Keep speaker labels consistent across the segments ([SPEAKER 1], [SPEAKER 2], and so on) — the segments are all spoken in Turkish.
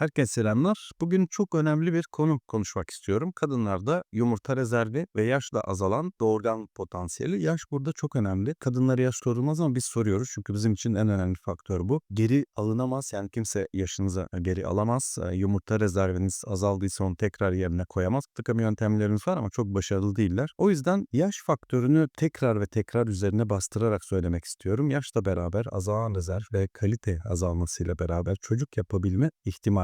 [SPEAKER 1] Herkese selamlar. Bugün çok önemli bir konu konuşmak istiyorum. Kadınlarda yumurta rezervi ve yaşla azalan doğurgan potansiyeli. Yaş burada çok önemli. Kadınlara yaş sorulmaz ama biz soruyoruz. Çünkü bizim için en önemli faktör bu. Geri alınamaz. Yani kimse yaşınıza geri alamaz. E, Yumurta rezerviniz azaldıysa onu tekrar yerine koyamaz. Takım yöntemlerimiz var ama çok başarılı değiller. O yüzden yaş faktörünü tekrar ve tekrar üzerine bastırarak söylemek istiyorum. Yaşla beraber azalan rezerv ve kalite azalmasıyla beraber çocuk yapabilme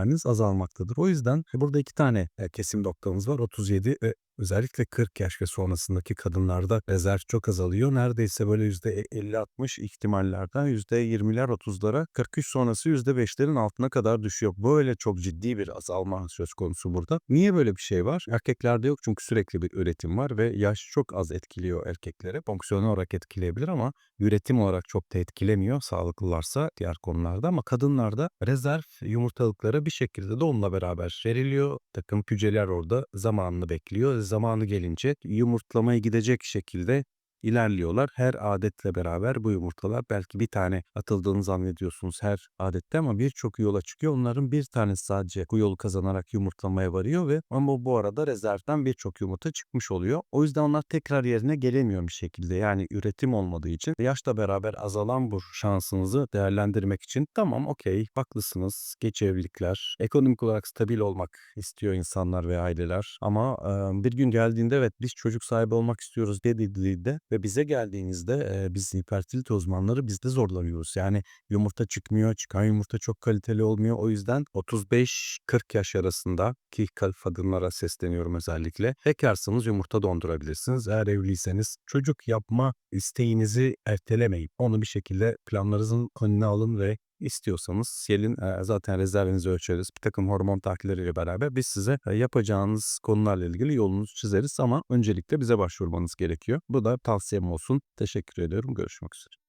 [SPEAKER 1] ihtimaliniz azalmaktadır. O yüzden burada iki tane e, kesim noktamız var. 37 ve özellikle 40 yaş ve sonrasındaki kadınlarda rezerv çok azalıyor. Neredeyse böyle %50-60 ihtimallerden %20'ler 30'lara 43 sonrası %5'lerin altına kadar düşüyor. Böyle çok ciddi bir azalma söz konusu burada. Niye böyle bir şey var? Erkeklerde yok çünkü sürekli bir üretim var ve yaş çok az etkiliyor erkekleri. Fonksiyonel olarak etkileyebilir ama üretim olarak çok da etkilemiyor sağlıklılarsa diğer konularda ama kadınlarda rezerv yumurtalıklara bir şekilde de onunla beraber veriliyor. Takım hücreler orada zamanını bekliyor. Zamanı gelince yumurtlamaya gidecek şekilde ilerliyorlar. Her adetle beraber bu yumurtalar belki bir tane atıldığını zannediyorsunuz her adette ama birçok yola çıkıyor. Onların bir tanesi sadece bu yolu kazanarak yumurtlamaya varıyor ve ama bu arada rezervden birçok yumurta çıkmış oluyor. O yüzden onlar tekrar yerine gelemiyor bir şekilde. Yani üretim olmadığı için yaşla beraber azalan bu şansınızı değerlendirmek için tamam okey haklısınız geç evlilikler ekonomik olarak stabil olmak istiyor insanlar ve aileler ama e, bir gün geldiğinde evet biz çocuk sahibi olmak istiyoruz dediğinde ve bize geldiğinizde e, biz hipertilite uzmanları biz de zorlanıyoruz. Yani yumurta çıkmıyor, çıkan yumurta çok kaliteli olmuyor. O yüzden 35-40 yaş arasında ki kadınlara sesleniyorum özellikle. Bekarsanız yumurta dondurabilirsiniz. Eğer evliyseniz çocuk yapma isteğinizi ertelemeyin. Onu bir şekilde planlarınızın önüne alın ve İstiyorsanız gelin zaten rezervinizi ölçeriz. Bir takım hormon tahlilleriyle beraber biz size yapacağınız konularla ilgili yolunuzu çizeriz ama öncelikle bize başvurmanız gerekiyor. Bu da tavsiyem olsun. Teşekkür ediyorum. Görüşmek üzere.